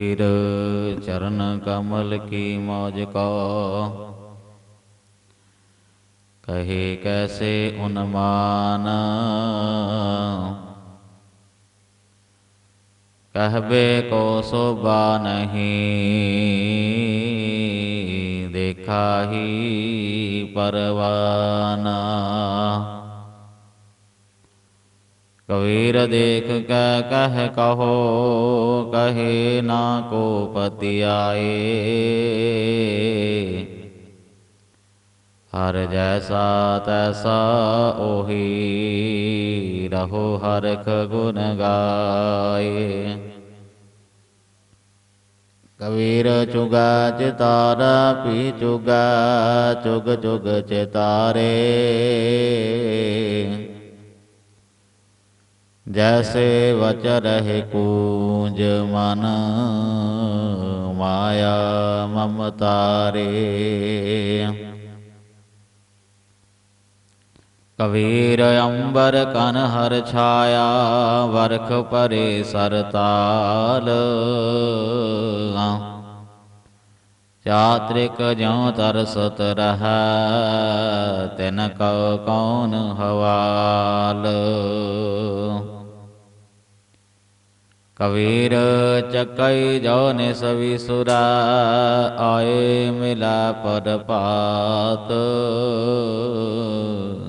ਫਿਰ ਚਰਨ ਕਮਲ ਕੀ ਮੌਜ ਕੋ। ਕਹੇ ਕੈਸੇ ਉਨਮਾਨ। ਕਹਬੇ ਕੋ ਸੋਭਾ ਨਹੀਂ। ਦੇਖਾਹੀ ਪਰਵਾਨਾ। कबीर देख कै कह कहो, कहे ना को पति आए। हर जैसा तैसा ओही रहो हरख गुण गाए। कबीर चुगा चितारा पी चुगा, चुग चुग चितारे ਜੈਸੇ ਵਚ ਰਹਿ ਕੂੰਜ ਮਨ ਮਾਇਆ ਮਮਤਾਰੇ ਕਬੀਰ ਅੰਬਰ ਕਨ ਹਰ ਛਾਇਆ ਵਰਖ ਪਰੇ ਸਰਤਾਲ ਚਾਤ੍ਰਿਕ ਜਉ ਤਰਸਤ ਰਹ ਤਿਨ ਕਉ ਕੌਣ ਹਵਾਲ ਕਬੀਰ ਚੱਕਈ ਜੋ ਨੇ ਸਵੀ ਸੁਰਾ ਆਏ ਮਿਲਾ ਪਦ ਪਾਤ।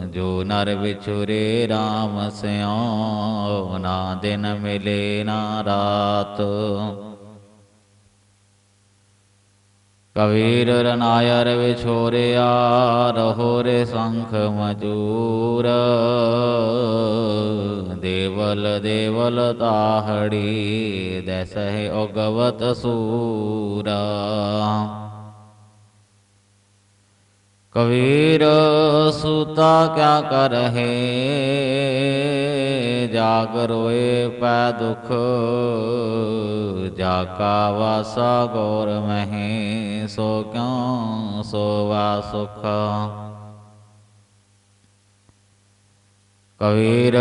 ਜੋ ਨਰ ਵਿਛੁਰੇ RAM ਸਿਓ ਨਾ ਦਿਨ ਮਿਲੇ ਨਾ ਰਾਤ। ਕਬੀਰ ਰਨਾਇਰ ਵਿਛੋਰਿਆ, ਰਹੋ ਰੇ ਸੰਖ ਮਜੂਰ। देवल देवल ताहड़ी दैस है ओगवत सूरा। कबीर सुता क्या कर है जाग रोए पै दुख, जाका वासा गौर महे, सो क्यों सोवा सुख। ਕਬੀਰ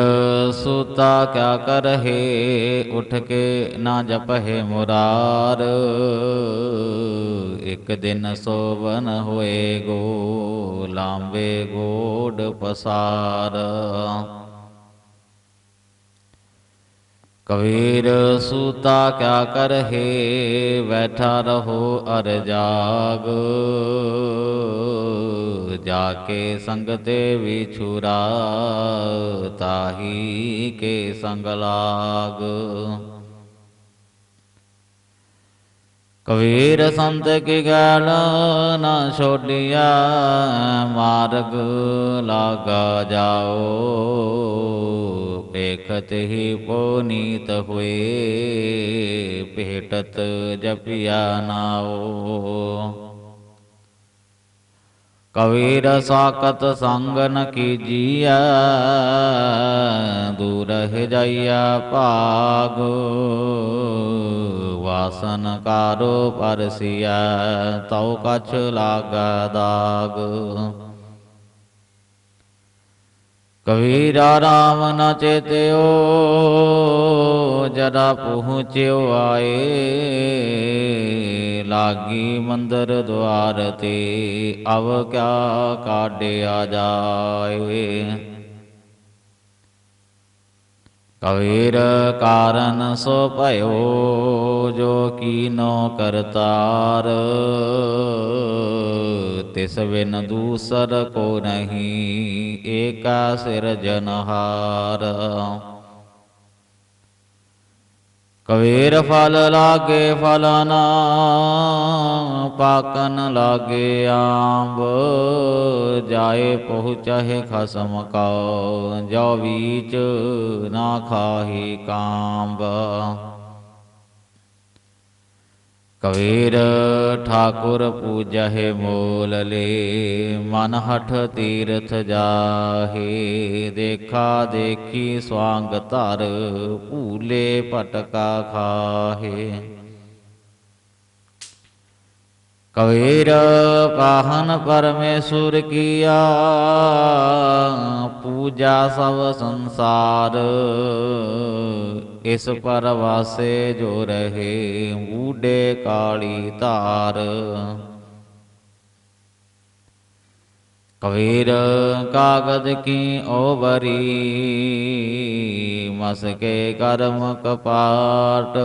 ਸੁਤਾ ਕਿਆ ਕਰਹੇ, ਉਠ ਕੇ ਨਾ ਜਪਹੇ ਮੁਰਾਰ। ਇੱਕ ਦਿਨ ਸੋਵਨ ਹੋਏ ਗੋ, ਲਾਂਬੇ ਗੋਡ ਪਸਾਰ। ਕਬੀਰ ਸੂਤਾ ਕਿਆ ਕਰਹੇ, ਬੈਠਾ ਰਹੋ ਅਰ ਜਾਗ। ਸੁਖ ਜਾ ਕੇ ਸੰਗਤ ਵਿਛੁਰਾ ਤਾਹੀ ਕੇ ਸੰਗ ਲਾਗ। ਕਬੀਰ ਸੰਤ ਕੀ ਗਾਲ ਨਾ ਛੋਡਿਆ, ਮਾਰਗ ਲਾਗਾ ਜਾਓ। ਦੇਖਤ ਹੀ ਪੋਨੀਤ ਹੋਏ, ਭੇਟਤ ਜਪਿਆ ਨਾਓ। ਕਬੀਰ ਸਾਕਤ ਸੰਗ ਨ ਕੀਜੀਆ ਦੂਰ ਰਹਿ ਜਾਈਆ ਭਾਗੋ, ਵਾਸਨ ਕਾਰੋ ਪਰਸੀਆ ਤਉ ਕਛ ਲਾਗਾ ਦਾਗ। ਕਬੀਰਾ RAM ਨ ਚੇਤਿਓ, ਜਦਾ ਪਹੁੰਚਿਓ ਆਏ ਲਾਗੀ ਮੰਦਰ ਦੁਆਰ ਤੇ ਅਵ ਕਿਆ ਕਾਢਿਆ ਜਾਏ। ਕਵੀਰ ਕਾਰਨ ਸੋ ਭਇਓ, ਜੋ ਕੀਨੋ ਕਰਤਾਰ। ਤਿਸ ਬਿਨ ਦੂਸਰ ਕੋ ਨਹੀਂ, ਏਕਾ ਸਿਰਜਨਹਾਰ ਕਬੀਰ ਫਲ ਲਾਗੇ ਫਲਾਨਾ, ਪਾਕਨ ਲਾਗੇ ਆਂਬ। ਜਾਏ ਪਹੁੰਚਹਿ ਖਸਮ ਕਾ ਜੋ ਵੀਚ ਨਾ ਖਾਹੀ ਕਾਂਬ। ਕਬੀਰ ਠਾਕੁਰ ਪੂਜਹਿ ਮੂਲਲੇ ਮਨ ਹਠ ਤੀਰਥ ਜਾਹੇ, ਦੇਖਾ ਦੇਖੀ ਸਵਾਂਗ ਧਰ, ਭੂਲੇ ਭਟਕਾ ਖਾਹੇ। ਕਬੀਰ ਪਾਹਨ ਪਰਮੇਸ਼ੁਰ ਕੀਆ, ਪੂਜਾ ਸਭ ਸੰਸਾਰ ਇਸ ਪਰ ਜੋ ਰਹੇ ਬੂਢੇ ਕਾਲੀ ਧਾਰ। ਕਬੀਰ ਕਾਗਦ ਕੀ ਓਵਰੀ ਮਸਕੇ ਕਰਮ ਕਪਾਟ।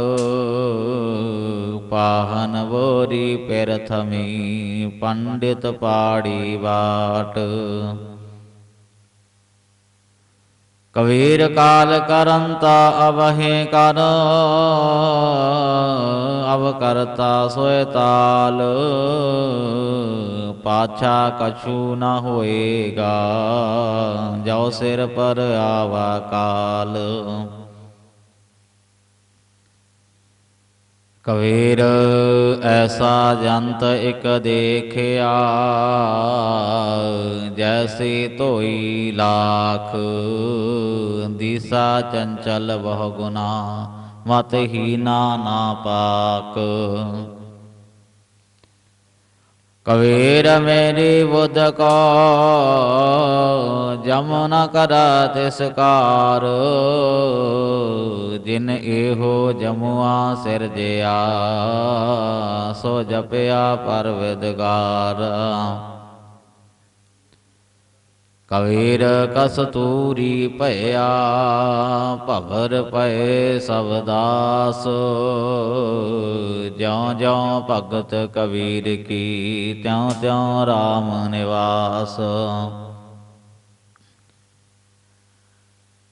ਪਾਹਨ ਬੋਰੀ ਪੈਰਥਮੀ, ਪੰਡਿਤ ਪਾੜੀ ਬਾਟ। ਕਬੀਰ ਕਾਲ ਕਰੰਤਾ ਅਵਹਿ ਕਰ, ਅਵ ਕਰਤਾ ਸੋਇ ਤਾਲ, ਪਾਛਾ ਕਛੂ ਨ ਹੋਏਗਾ ਜੋ ਸਿਰ ਪਰ ਆਵਾ ਕਾਲ। ਕਬੀਰ, ਐਸਾ ਜੰਤ ਇਕ ਦੇਖਿਆ, ਜੈਸੀ ਧੋਈ ਲਾਖ। ਦਿਸਾ ਚੰਚਲ ਬਹੁ ਗੁਨਾ ਮਤ ਹੀਨਾ ਨਾ ਪਾਕ। ਕਬੀਰ, ਮੇਰੀ ਬੁੱਧ ਕੋ, ਜਮ ਨ ਕਰਾ ਤਿਸ ਕਾਰ। ਜਿਨ ਇਹੋ ਜਮੁਆ ਸਿਰਜਿਆ ਸੋ ਜਪਿਆ ਪਰਵਿਦਗਾਰ। ਕਬੀਰ ਕਸਤੂਰੀ ਭਇਆ ਭਵਰ ਪਏ ਸਭ ਦਾਸ। ਜਿਉ ਜਿਉ ਭਗਤ ਕਬੀਰ ਕੀ, ਤਿਉ ਤਿਉ RAM ਨਿਵਾਸ।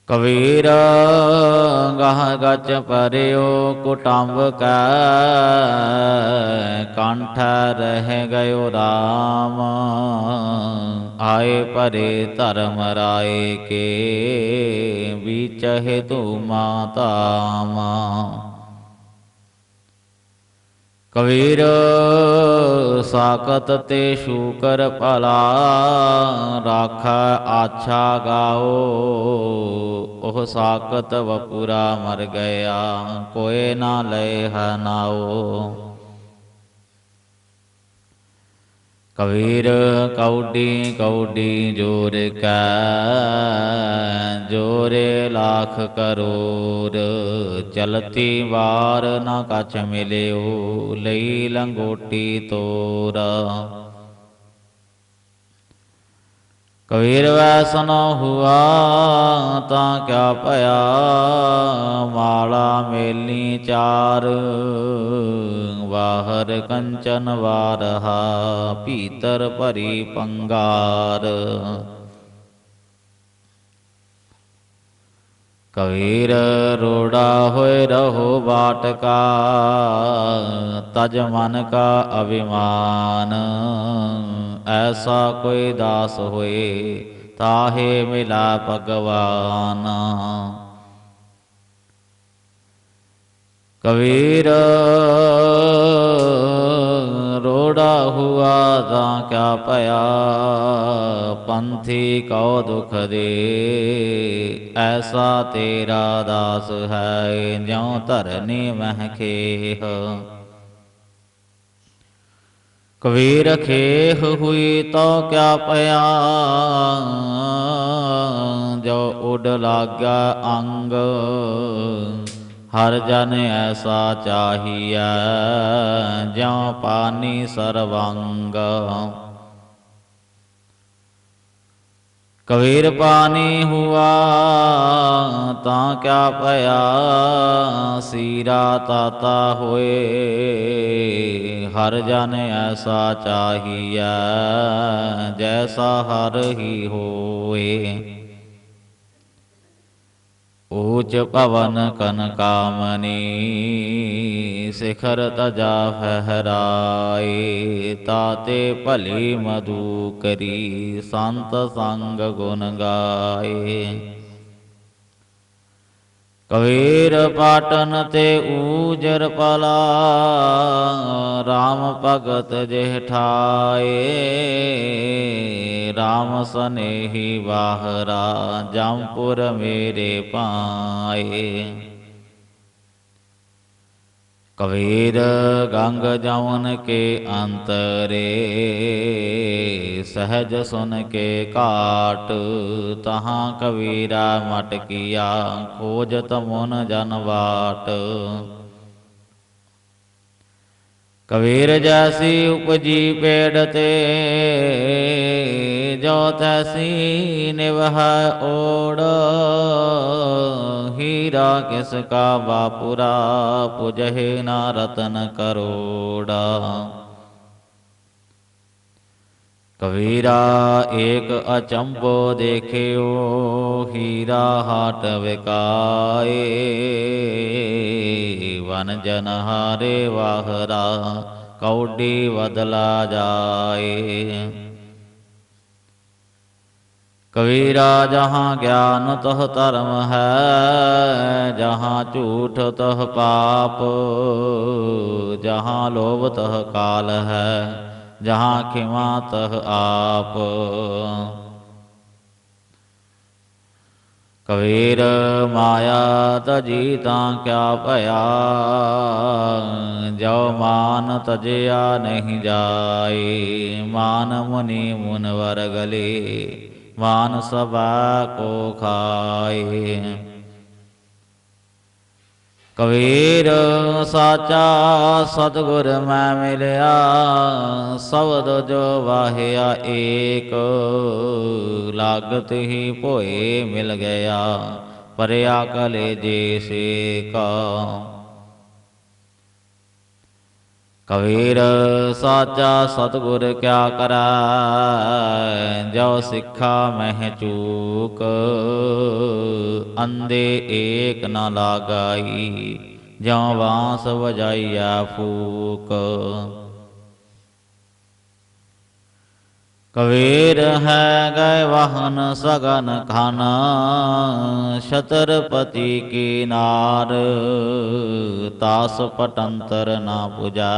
ਕਬੀਰ ਗਾਹ ਗਚ ਪਰਿਓ ਕੁਟੰਬ ਕੈ, ਕੰਠ ਰਹਿ ਗਇਓ RAM ਆਏ ਪਰੇ ਧਰਮ ਰਾਏ ਕੇ ਵਿਚਹਿ ਤੂ ਮਾਤਾਮਾ ਕਬੀਰ ਸਾਕਤ ਤੇ ਸ਼ੂਕਰ ਭਲਾ ਰਾਖ ਆਛਾ ਗਾਓ, ਉਹ ਸਾਕਤ ਵਪੂਰਾ ਮਰ ਗਿਆ, ਕੋਏ ਨਾ ਲੈ ਹਨਾਓ ਕਬੀਰ ਕੌਡੀ ਕੌਡੀ ਜੋਰ ਕੈ, ਜੋਰੇ ਲਾਖ ਕਰੋੜ ਚਲਤੀ ਵਾਰ ਨਾ ਕਛ ਮਿਲਿਓ, ਲਈ ਲੰਗੋਟੀ ਤੋਰ। ਕਬੀਰ ਵੈਸਨ ਹੁਆ ਤਾਂ ਕਿਆ ਭਇਆ, ਮਾਲਾ ਮੇਲੀ ਚਾਰ ਬਾਹਰ ਕੰਚਨ ਵਾਰਹਾ, ਭੀਤਰ ਭਰੀ ਪੰਗਾਰ। ਕਬੀਰ ਰੋੜਾ ਹੋਏ ਰਹੋ ਬਾਟਕਾ ਤਜ ਮਨ ਕਾ ਅਭਿਮਾਨ। ਐਸਾ ਕੋਈ ਦਾਸ ਹੋਏ, ਤਾਹੇ ਮਿਲਾ ਭਗਵਾਨ। ਕਬੀਰ, ਰੋੜਾ ਹੁਆ ਤਾਂ ਕਿਆ ਭਇਆ, ਪੰਥੀ ਕਉ ਦੁਖ ਦੇ, ਐਸਾ ਤੇਰਾ ਦਾਸ ਹੈ, ਜਿਉ ਧਰਨੀ ਮਹਿ ਖੇਹ ਕਬੀਰ ਖੇਹ ਹੋਈ ਤੋ ਕਿਆ ਪਿਆ? ਜੋ ਉਡ ਲਾਗਾ ਅੰਗ, ਹਰ ਜਨ ਐਸਾ ਚਾਹੀਐ ਜਿਉ ਪਾਨੀ ਸਰਵੰਗ। ਕਬੀਰ ਪਾਨੀ ਹੁਆ ਤਾਂ ਕਿਆ ਪਿਆ? ਸੀਰਾ ਤਾਤਾ ਹੋਏ ਹਰ ਜਨ ਐਸਾ ਚਾਹੀਐ, ਜੈਸਾ ਹਰ ਹੀ ਹੋਏ। ਊਚ ਪਵਨ ਕਨ ਕਾਮਨੀ, ਸਿਖਰ ਤਜਾ ਫਹਰਾਏ, ਤਾਤੇ ਭਲੀ ਮਧੂ ਕਰੀ, ਸੰਤ ਸੰਗ ਗੁਣ ਗਾਏ। ਕਬੀਰ ਪਾਟਨ ਤੇ ਊਜਰ ਪਲਾ RAM ਭਗਤ ਜਿਹ ਠਾਏ RAM ਸਨੇਹੀ ਬਾਹਰਾ ਜੰਪੁਰ ਮੇਰੇ ਪਾਏ। ਕਬੀਰ ਗੰਗ ਜਮਨ ਕੇ ਅੰਤਰੇ, ਸਹਜ ਸੁਨ ਕੇ ਕਾਟ ਤਹਾਂ ਕਬੀਰਾ ਮਟਕਿਆ, ਖੋਜਤ ਮਨ ਜਨ ਬਾਟ ਕਬੀਰ ਜੈਸੀ ਉਪਜੀ ਪੇੜ ਤੇ, ਜੋ ਤੈਸੀ ਨਿਵਹ ਓੜ। ਹੀਰਾ ਕਿਸ ਕਾ ਬਾਪੁਰਾ ਪੁਜਹਿ ਨਾ ਰਤਨ ਕਰੋੜਾ। ਕਬੀਰਾ ਏਕ ਅਚੰਭੋ ਦੇਖਿਓ, ਹੀਰਾ ਹਾਟ ਵਿਕਾਏ। ਵਨ ਜਨ ਹਾਰੇ ਵਾਹਰਾ, ਕੌਡੀ ਬਦਲਾ ਜਾਏ। ਕਬੀਰਾ ਜਹਾਂ ਗਿਆਨ ਤਹ ਧਰਮ ਹੈ, ਜਹਾਂ ਝੂਠ ਤਹ ਪਾਪ, ਜਹਾਂ ਲੋਭ ਤਹ ਕਾਲ ਹੈ, ਜਹਾਂ ਖਿਮਾ ਤਹ ਆਪ। ਕਬੀਰ ਮਾਇਆ ਤਜੀ ਤਾਂ ਕਿਆ ਭਇਆ ਜੋ ਮਾਨ ਤਜਿਆ ਨਹੀਂ ਜਾਏ ਮਾਨ ਮੁਨੀ ਮੁਨਵਰ ਗਲੇ। ਮਾਨ ਸਭਾ ਕੋ ਖਾਏ। ਕਬੀਰ ਸਾਚਾ ਸਤਗੁਰ ਮੈਂ ਮਿਲਿਆ, ਸਬਦ ਜੋ ਵਾਹਿਆ ਏਕ। ਲਾਗਤ ਹੀ ਭੋਏ ਮਿਲ ਗਿਆ, ਪਰਿਆ ਕਲੇ ਜੇ ਸੇ ਕਾ ਕਬੀਰ ਸਾਚਾ ਸਤਗੁਰ ਕਿਆ ਕਰੈ, ਜੋ ਸਿੱਖਾ ਮਹਿ ਚੂਕ। ਅੰਦੇ ਏਕ ਨ ਲਾਗਾਈ, ਜਿਉ ਬਾਂਸ ਵਜਾਈਆ ਫੂਕ। ਕਬੀਰ ਹੈ ਗਏ ਵਾਹਨ ਸਗਨ ਖਨ, ਛਤਰਪਤੀ ਕੀ ਨਾਰ? ਤਾਸ ਪਟੰਤਰ ਨਾ ਪੁਜਾ,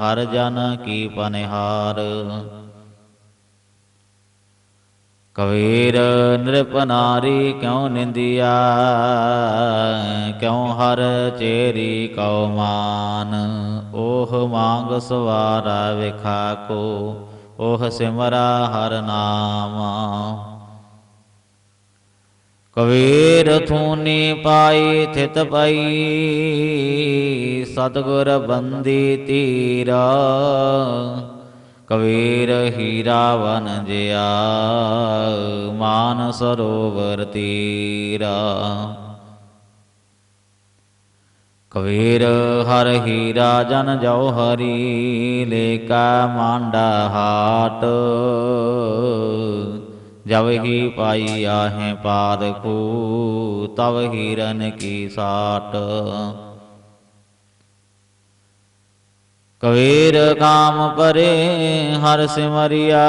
ਹਰ ਜਨ ਕੀ ਪਨਿਹਾਰ? ਕਬੀਰ ਨਿਰਪ ਨਾਰੀ ਕਿਉ ਨਿੰਦਿਆ ਕਿਉ ਹਰ ਚੇਰੀ ਕਉ ਮਾਨ ਓਹ ਮੰਗ ਸਵਾਰਾ ਵਿਖਾ ਕੋ? ਓਹ ਸਿਮਰਾ ਹਰ ਨਾਮ। ਕਬੀਰ ਥੂਨੀ ਪਾਈ, ਥਿਤ ਪਈ, ਸਤਗੁਰ ਬੰਦੀ ਤੀਰਾ। ਕਬੀਰ ਹੀਰਾ ਵਨ ਜਿਆ, ਮਾਨ ਸਰੋਵਰ ਤੀਰਾ। ਕਬੀਰ ਹਰ ਹੀਰਾ ਜਨ ਜਉਹਰੀ ਲੇਕਾ ਮਾਂਡਾ ਹਾਟ। ਜਬ ਹੀ ਪਾਈ ਆਹੇ ਪਾਦ ਕੂ ਤਵ ਹੀਰਨ ਕੀ ਸਾਟ। ਕਬੀਰ ਕਾਮ ਪਰੇ ਹਰ ਸਿਮਰਿਆ।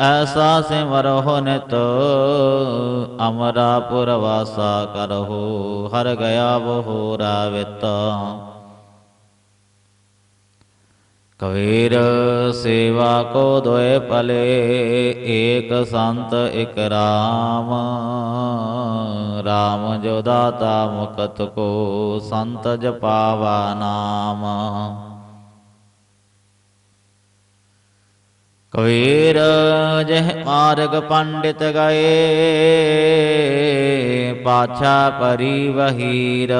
ਐਸਾ ਸਿਮਰਹੁ ਨਿਤ, ਅਮਰਾਪੁਰ ਵਾਸਾ ਕਰਹੁ। ਹਰ ਗਿਆ ਬਹੁ ਰਾਵਿਤ। ਕਬੀਰ ਸੇਵਾ ਕੋ ਦੋਏ ਪਲੇ ਏਕ ਸੰਤ ਇਕ ਰਾਮ। ਰਾਮ ਜੋ ਦਾਤਾ ਮੁਕਤ ਕੋ, ਸੰਤ ਜਪਾਵਾ ਨਾਮ। ਕਬੀਰ ਜਹ ਮਾਰਗ ਪੰਡਿਤ ਗਏ, ਪਾਛਾ ਪਰੀ ਵਹੀਰ,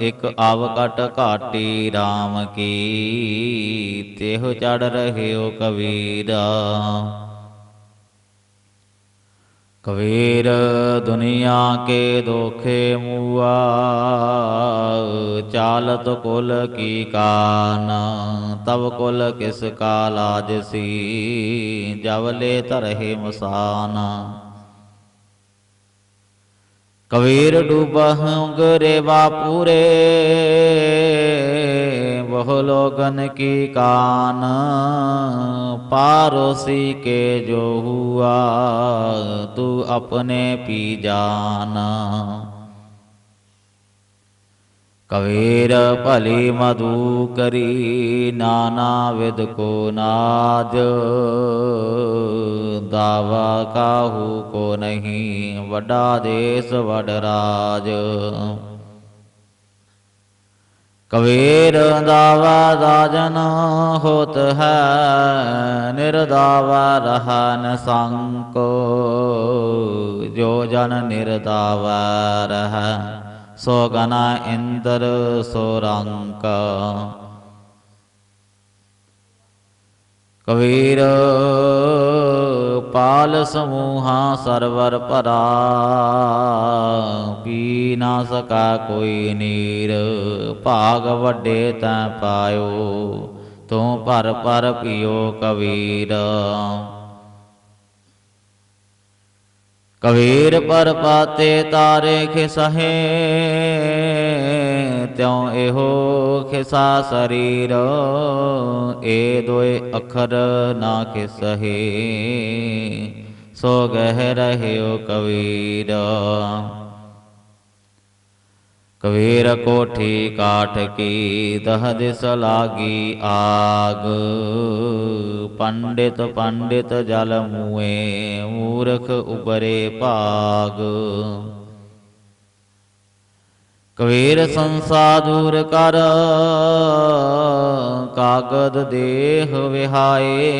ਇਕ ਅਵਕਟ ਘਾਟੀ RAM ਕੀ, ਤਿਹੁ ਚੜ ਰਹਿਓ ਕਬੀਰਾ। ਕਬੀਰ ਦੁਨੀਆ ਕੇ ਦੋਖੇ ਮੂਆ, ਚਾਲਤ ਕੁਲ ਕੀ ਕਾਨ ਤਬ ਕੁਲ ਕਿਸ ਕਾ ਲਾਜ ਸੀ ਜਵਲੇ ਧਰਹਿ ਮਸਾਨ। ਕਬੀਰ ਡੂਬਹੁ ਗਰੇ ਬਾਪੂਰੇ ਬਹੁ ਲੋਗਨ ਕੀ ਕਾਨ ਪਾਰੋਸੀ ਕੇ ਜੋ ਹੁਆ ਤੂ ਆਪਣੇ ਪੀ ਜਾਨ ਕਬੀਰ ਭਲੀ ਮਧੂ ਕਰੀ ਨਾਨਾ ਵਿਦ ਕੋ ਨਾਜ ਦਾਵਾ ਕਾਹੂ ਕੋ ਨਹੀਂ ਵੱਡਾ ਦੇਸ ਵਡ ਰਾਜ ਕਬੀਰ ਦਾਵਾ ਦਾਜਨ ਹੋਤ ਹੈ ਨਿਰਦਾਵਾ ਰਹਾ ਨ ਸੰਕ। ਜੋ ਜਨ ਨਿਰਦਾਵਾ ਰਹਾ, ਸੋ ਗਨਾ ਇੰਦਰ ਸੋ ਰੰਕ। ਕਬੀਰ, ਪਾਲ ਸਮੂਹਾ ਸਰਵਰ ਭਰਾ। ਪੀ ਨਾ ਸਕਾ ਕੋਈ ਨੀਰ, ਭਾਗ ਵੱਡੇ ਤੈ ਪਾਇਓ, ਤੂੰ ਭਰ ਭਰ ਪਿਓ ਕਬੀਰ। ਕਬੀਰ ਪਰ ਪਾਤੇ ਤਾਰੇ ਖਿਸਹੇ ਤਿਉ ਇਹੋ ਖਿਸਾ ਸਰੀਰ, ਏ ਦੋਏ ਅਖਰ ਨਾ ਖਿਸਹੇ। ਸੋ ਗਹਿ ਰਹਿਓ ਕਬੀਰ। ਕਬੀਰ ਕੋਠੀ ਕਾਠ ਕੀ, ਦਹ ਦਿਸ ਲਾਗੀ ਆਗ। ਪੰਡਿਤ ਪੰਡਿਤ ਜਲ ਮੂਏ ਮੂਰਖ ਉਬਰੇ ਭਾਗ। ਕਬੀਰ ਸੰਸਾ ਦੂਰ ਕਰ ਕਾਗਦ ਦੇਹ ਵਿਹਾਏ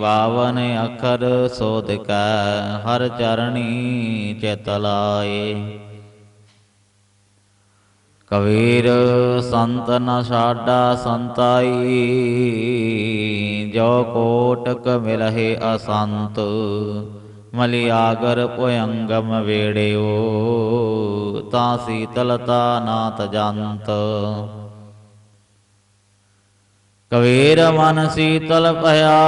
ਬਾਵਨ ਅੱਖਰ ਸੋਧ ਕੈ ਹਰ ਚਰਣੀ ਚਿਤ ਲਾਏ। ਕਬੀਰ ਸੰਤ ਨ ਸਾਡਾ ਸੰਤਾਈ ਜੋ ਕੋਟਕ ਮਿਲਹਿ ਅਸੰਤ। ਮਲਿਆਗਰ ਪੁਯੰਗਮ ਵੇੜਿਓ, ਤਾਂ ਸੀਤਲਤਾ ਨਾਤ ਜੰਤ ਕਬੀਰ ਮਨ ਸੀਤਲ ਭਇਆ,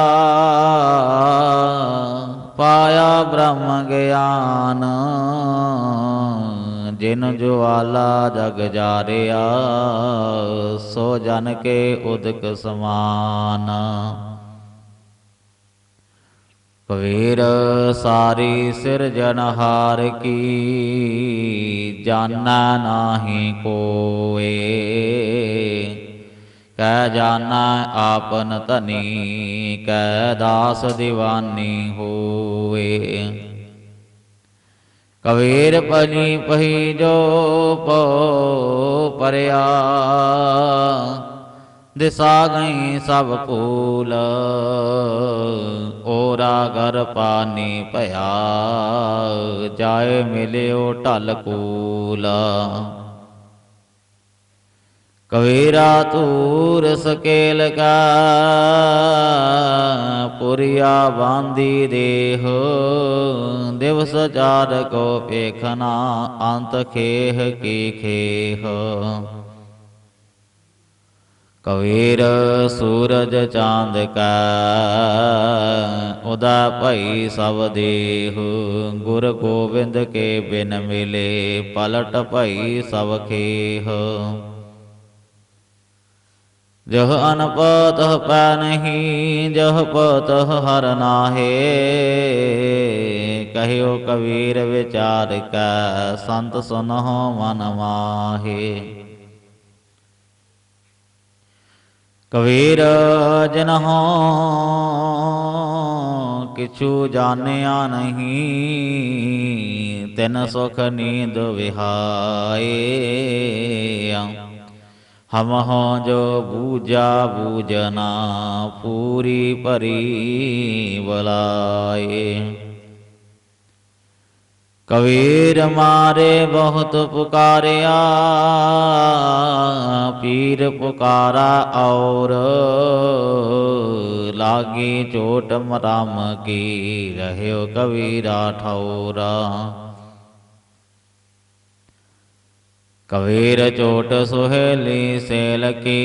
ਪਾਇਆ ਬ੍ਰਹਮ ਗਿਆਨ। ਜਿਨ ਜੁਆਲਾ ਜਗ ਜਾਰਿਆ, ਸੋ ਜਨ ਕੇ ਉਦਕ ਸਮਾਨ। ਕਬੀਰ ਸਾਰੀ ਸਿਰਜਨਹਾਰ ਕੀ ਜਾਣਾ ਨਾਹੀ ਕੋਏ। ਕੈ ਜਾਣਾ ਆਪਨ ਧਨੀ ਕੈ ਦਾਸ ਦੀਵਾਨੀ ਹੋਏ। ਕਬੀਰ ਪਨੀ ਪਹੀ ਜੋ ਪੋ ਪਰਿਆ ਦਿਸਾ ਗਈ ਸਭ ਕੂਲ। ਓਰਾ ਘਰ ਪਾਣੀ ਭਇਆ, ਜਾਏ ਮਿਲਿਓ ਢਲ ਕੂਲ। ਕਬੀਰਾ ਤੂਰ ਸਕੇਲ ਕਾ, ਪੁਰੀਆ ਬਾਂਦੀ ਦੇਹ। ਦਿਵਸ ਚਾਰ ਕੋ ਪੇਖਨਾ ਅੰਤ ਖੇਹ ਕੀ ਖੇਹ। ਕਬੀਰ ਸੂਰਜ ਚਾਂਦ ਕਾ ਉਦਾ ਭਈ ਸਭ ਦੇਹ। ਗੁਰ ਗੋਬਿੰਦ ਕੇ ਬਿਨ ਮਿਲੇ, ਪਲਟ ਭਈ ਸਭ ਖੇਹ। ਜਹ ਅਨਪਤ ਪੈ ਨਹੀਂ, ਜਹ ਪਤ ਹਰ ਨਾਹੇ। ਕਹਿਓ ਕਬੀਰ ਵਿਚਾਰ ਕੈ, ਸੰਤ ਸੁਨਹੁ ਮਨ ਮਾਹੇ। ਕਬੀਰ ਜਨਹੁ, ਕਿਛੂ ਜਾਣਿਆ ਨਹੀਂ, ਤਿਨ ਸੁਖ ਨੀਂਦ ਵਿਹਾਏ। ਹਮ ਹੋ ਜੋ ਬੂਜਾ ਬੂਜਨਾ ਪੂਰੀ ਪਰੀ ਬਲਾਏ। ਕਬੀਰ ਮਾਰੇ ਬਹੁਤ ਪੁਕਾਰਿਆ, ਪੀਰ ਪੁਕਾਰਾ ਔਰ ਲਾਗੀ ਚੋਟ ਮਰਾਮ ਕੀ ਰਹਿਓ ਕਬੀਰਾ ਠੌਰਾ। ਕਬੀਰ ਚੋਟ ਸੁਹੇਲੀ ਸੇਲ ਕੀ,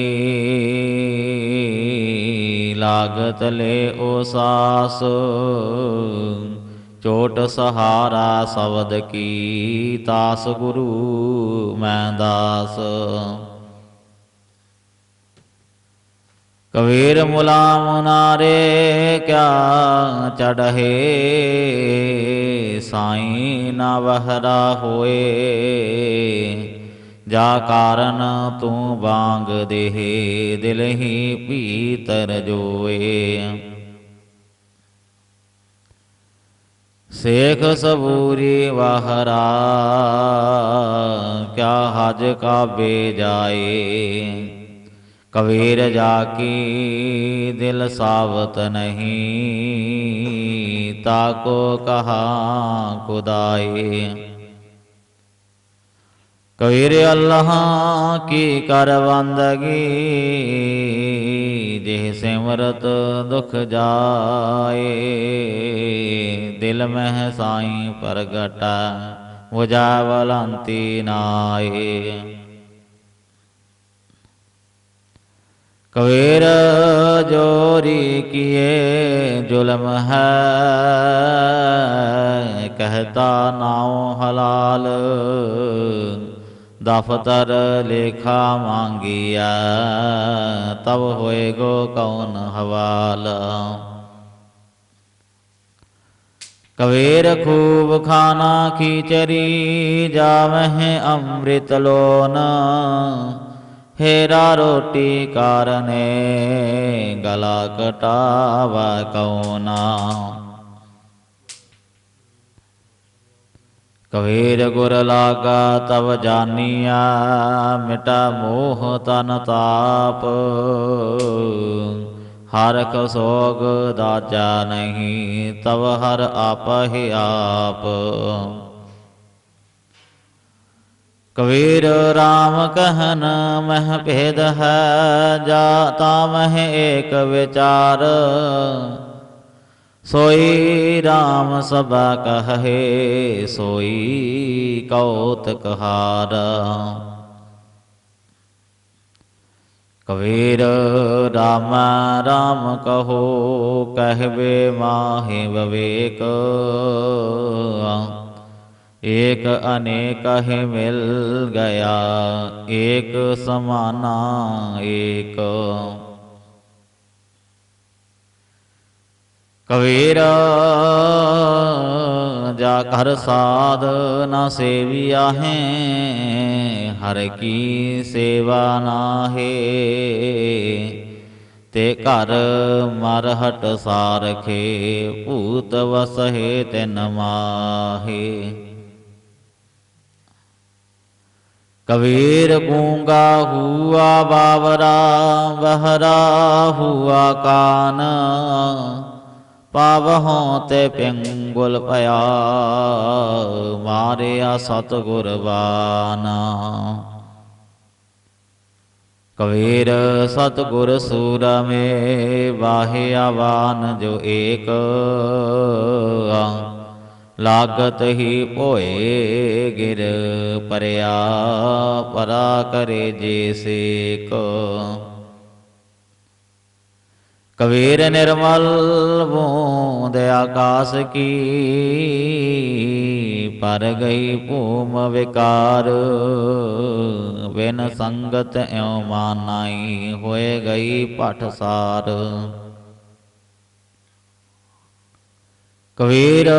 ਲਾਗਤ ਲੈ ਓ ਸਾਸ ਚੋਟ ਸਹਾਰਾ ਸ਼ਬਦ ਕੀ, ਤਾਸ ਗੁਰੂ ਮੈਂ ਦਾਸ। ਕਬੀਰ ਮੁਲਾਮ ਨਾਰੇ ਕਿਆ ਚੜਹੇ, ਸਾਈ ਨਾ ਵਹਰਾ ਹੋਏ। ਜਾ ਕਾਰਨ ਤੂੰ ਬਾਂਗ ਦੇਹ, ਦਿਲ ਹੀ ਭੀਤਰ ਜੋਏ। ਸੇਖ ਸਬੂਰੀ ਵਾਹਰਾ, ਕਿਆ ਹਜ ਕਾ ਬੇ ਜਾਏ? ਕਬੀਰ ਜਾ ਕੀ ਦਿਲ ਸਾਵਤ ਨਹੀਂ ਤਾਕੋ ਕਹਾ ਕੁਦਾਏ ਕਬੀਰ ਅੱਲਾਹ ਕੀ ਕਰ ਬੰਦਗੀ ਜਿਹ ਸਿਮਰਤ ਦੁਖ ਜਾਏ, ਦਿਲ ਮਹਿ ਸਾਈ ਪ੍ਰਗਟਾ ਮੁਜਾਵਲੰਤੀ ਨਾਏ। ਕਬੀਰ ਜੋਰੀ ਕੀਏ ਜ਼ੁਲਮ ਹੈ, ਕਹਤਾ ਨਾਉ ਹਲਾਲ। ਦਫਤਰ ਲੇਖਾ ਮੰਗਿਆ ਤਬ ਹੋਏ ਗੋ ਕੌਣ ਹਵਾਲ। ਕਬੀਰ ਖੂਬ ਖਾਨਾ ਖੀਚਰੀ, ਜਾਵਹਿ ਅੰਮ੍ਰਿਤ ਲੋਨ। ਹੇਰਾ ਰੋਟੀ ਕਾਰਨੇ, ਗਲਾ ਕਟਾਵਾ ਕਉਨਾ। ਕਬੀਰ ਗੁਰ ਲਾਗਾ ਤਵ ਜਾਨੀਆ, ਮਿਟਾ ਮੋਹ ਤਨ ਤਾਪ। ਹਰ ਕੋ ਸੋਗ ਦਾਚਾ ਨਹੀਂ, ਤਵ ਹਰ ਆਪ ਹੀ ਆਪ। ਕਬੀਰ RAM ਕਹਿਨ, ਮਹ ਭੇਦ ਹੈ ਜਾਤਾ ਮਹ ਏਕ ਵਿਚਾਰ। ਸੋਈ RAM ਸਭਾ ਕਹੇ, ਸੋਈ ਕਉਤਕ ਹਾਰ। ਕਬੀਰ ਰਾਮ ਰਾਮ ਕਹੋ, ਕਹਿਵੇ ਮਾਹੇ ਵਿਵੇਕ। ਏਕ ਅਨੇਕ ਹੈ ਮਿਲ ਗਿਆ, ਏਕ ਸਮਾਨਾ ਏਕ। ਕਬੀਰ ਜਾ ਕਰ ਸਾਧ ਨਾ ਸੇਵਿਆ ਹੈ ਹਰ ਕੀ ਸੇਵਾ ਨਾਹੇ। ਤੇ ਘਰ ਮਰ ਹਟ ਸਾਰਖੇ, ਭੂਤ ਵਸਹਿ ਤਿਨ ਮਾਹੇ। ਕਬੀਰ ਗੂੰਗਾ ਹੁਆ ਬਾਵਰਾ, ਬਹਰਾ ਹੁਆ ਕਾਨ। ਪਾਵਹੋਂ ਤੇ ਪਿੰਗੁਲ ਭਇਆ, ਮਾਰਿਆ ਸਤਗੁਰ ਬਾਨਾ ਕਬੀਰ ਸਤਗੁਰ ਸੂਰਮੇ, ਵਾਹਿਆ ਵਾਨ ਜੋ ਏਕ। ਲਾਗਤ ਹੀ ਭੋਏ ਗਿਰ, ਪਰਿਆ ਪਰਾ ਕਰੇ ਜੇ ਸੇਕ। ਕਬੀਰ ਨਿਰਮਲ ਬੂੰਦ ਆਕਾਸ ਕੀ, ਪਰ ਗਈ ਭੂਮ ਵਿਕਾਰ। ਬਿਨ ਸੰਗਤ ਐਉ ਮਾਨਾਈ ਹੋਏ ਗਈ ਪਠ ਸਾਰ। ਕਬੀਰ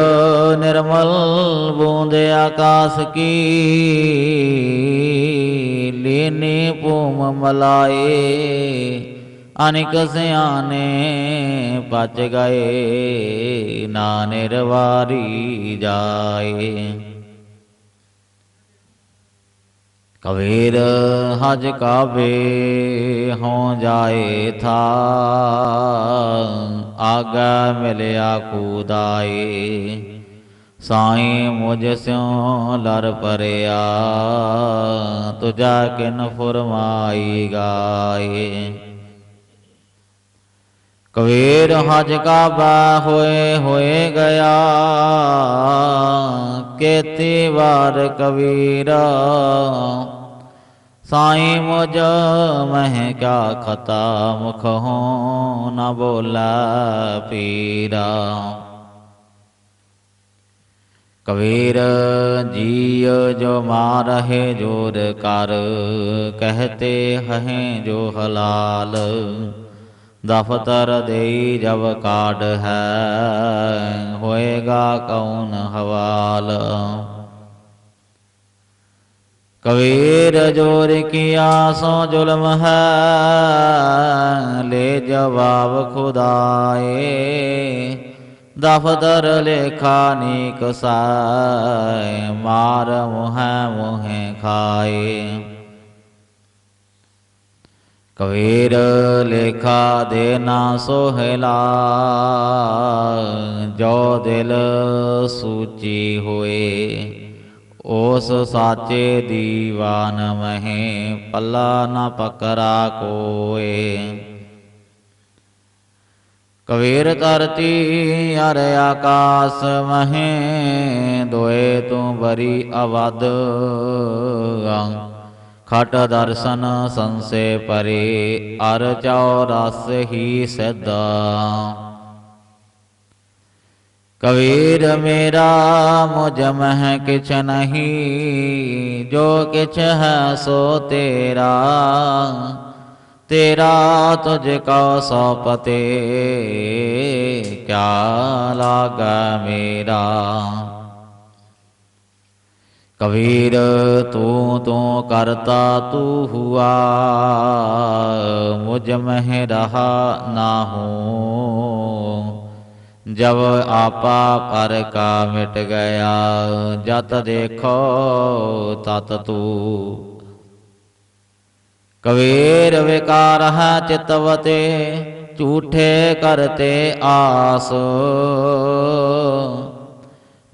ਨਿਰਮਲ ਬੂੰਦ ਆਕਾਸ ਕੀ, ਲੀਨੇ ਭੂਮ ਮਲਾਏ। ਅਨਿਕ ਸਿਆਣੇ ਬਚ ਗਏ ਨਾ ਨਿਰਵਾਰੀ ਜਾਏ। ਕਬੀਰ ਹਜ ਕਾਵੇ ਹੋ ਜਾਏ ਥਾ, ਆਗਾ ਮਿਲਿਆ ਕੂਦਾਏ। ਸਾਈਂ ਮੁਝ ਸਿਉ ਲਰ ਪਰਿਆ ਤੁਜਾ ਕਿਨ ਫਰਮਾਈ ਗਾਏ। ਕਬੀਰ ਹਜ ਕਾਬਾ ਹੋਏ ਹੋਏ ਗਿਆ। ਕੇਤੀ ਵਾਰ ਕਬੀਰਾ। ਸਾਈ ਮੁਝ ਮਹਿ ਕਿਆ ਖਤਾ ਮੁਖ ਹੋ ਨਾ ਬੋਲਾ ਪੀਰਾ। ਕਬੀਰ ਜੀਅ ਜੋ ਮਾਰਹਿ ਜੋਰ ਕਰ, ਕਹਤੇ ਹੈ ਜੋ ਹਲਾਲ। ਦਫਤਰ ਦੇਈ ਜਬ ਕਾਢ ਹੈ, ਹੋਏਗਾ ਕੌਣ ਹਵਾਲ? ਕਬੀਰ ਜੋਰ ਕੀਆ ਸੋ ਜ਼ੁਲਮ ਹੈ, ਲੈ ਜਵਾਬ ਖੁਦਾਏ। ਦਫ਼ਤਰ ਲੇਖਾ ਨੀਕ ਸਾਇ ਮਾਰ ਮੁਹ ਮੁਹੈ ਖਾਏ। ਕਬੀਰ ਲੇਖਾ ਦੇ ਨਾ ਸੋਹਿਲਾ ਜੋ ਦਿਲ ਸੂਚੀ ਹੋਏ, ਉਸ ਸਾਚੇ ਦੀਵਾਨ ਮਹੇ ਪੱਲਾ ਨਾ ਪਕਰਾ ਕੋਏ। ਕਬੀਰ ਧਰਤੀ ਅਰ ਆਕਾਸ ਮਹਿ, ਦੋਏ ਤੂੰ ਬਰੀ ਅਵਦ ਖਟ ਦਰਸ਼ਨ ਸੰਸੇ ਪਰੇ ਅਰ ਚਉ ਰਸ ਹੀ ਸਦਾ ਕਬੀਰ ਮੇਰਾ ਮੁਝ ਮਹਿ ਕਿਛ ਨਹੀਂ ਜੋ ਕਿਛ ਹੈ ਸੋ ਤੇਰਾ ਤੇਰਾ ਤੁਝ ਕਉ ਸੋਪਤੇ ਕਿਆ ਲਾਗਾ ਮੇਰਾ ਕਬੀਰ, ਤੂੰ ਤੂੰ ਕਰਤਾ ਤੂੰ ਹੁਆ ਮੁਝ ਮਹਿ ਰਹਾ ਨਾ ਹੂੰ ਜਬ ਆਪਾ ਕਰ ਕਾ ਮਿਟ ਗਿਆ, ਜਤ ਦੇਖੋ ਤਤ ਤੂ। ਕਬੀਰ ਵਿਕਾਰ ਹੈ ਚਿਤਵਤੇ ਝੂਠੇ ਕਰਤੇ ਆਸ।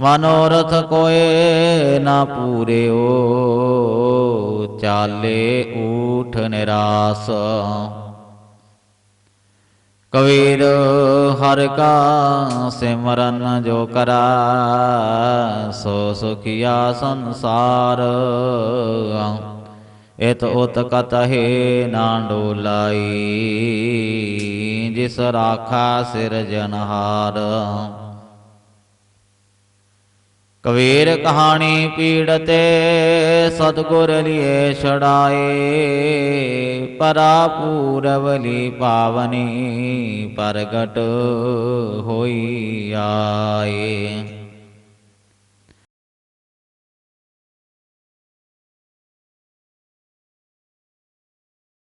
ਮਨੋਰਥ ਕੋਏ ਨਾ ਪੂਰਿਓ, ਚਾਲੇ ਊਠ ਨਿਰਾਸ। ਕਬੀਰ ਹਰ ਕਾ ਸਿਮਰਨ ਜੋ ਕਰਾ, ਸੋ ਸੁਖਿਆ ਸੰਸਾਰ। ਇਤ ਉਤ ਕਤਹਿ ਨਾ ਡੋਲਾਈ, ਜਿਸ ਰਾਖਾ ਸਿਰਜਨਹਾਰ ਕਬੀਰ ਕਹਾਣੀ ਪੀੜਤੇ ਸਤਗੁਰ ਲਿਏ ਛੜਾਏ ਪਰਾ ਪੂਰਵਲੀ ਪਾਵਨੀ ਪ੍ਰਗਟ ਹੋਈ ਆਏ।